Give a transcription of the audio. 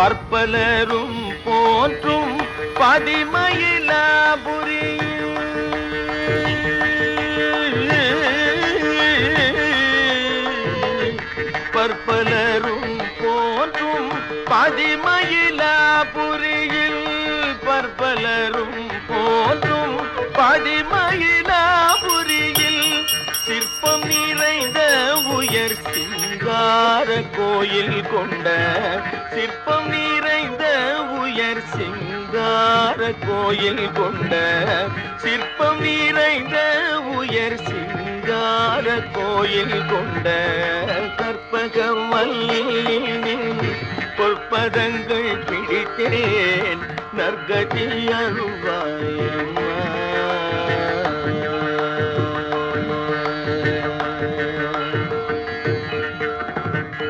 பற்பலரும் போற்றும் பதிமயிலாபுரி பற்பலரும் போற்றும் பதிமயிலாபுரியில் பற்பலரும் போற்றும் பதிமயிலாபுரியில் சிற்பம் நிறைந்த உயர் சிங்கார கோயில் கொண்ட சிற்பம் நிறைந்த உயர் சிங்கார கோயில் கொண்ட சிற்பம் நிறைந்த உயர் சிங்கார கோயில் கொண்ட கற்பகம் பொற்பதங்கள் பிடித்தேன் நற்கதி அருவாயம்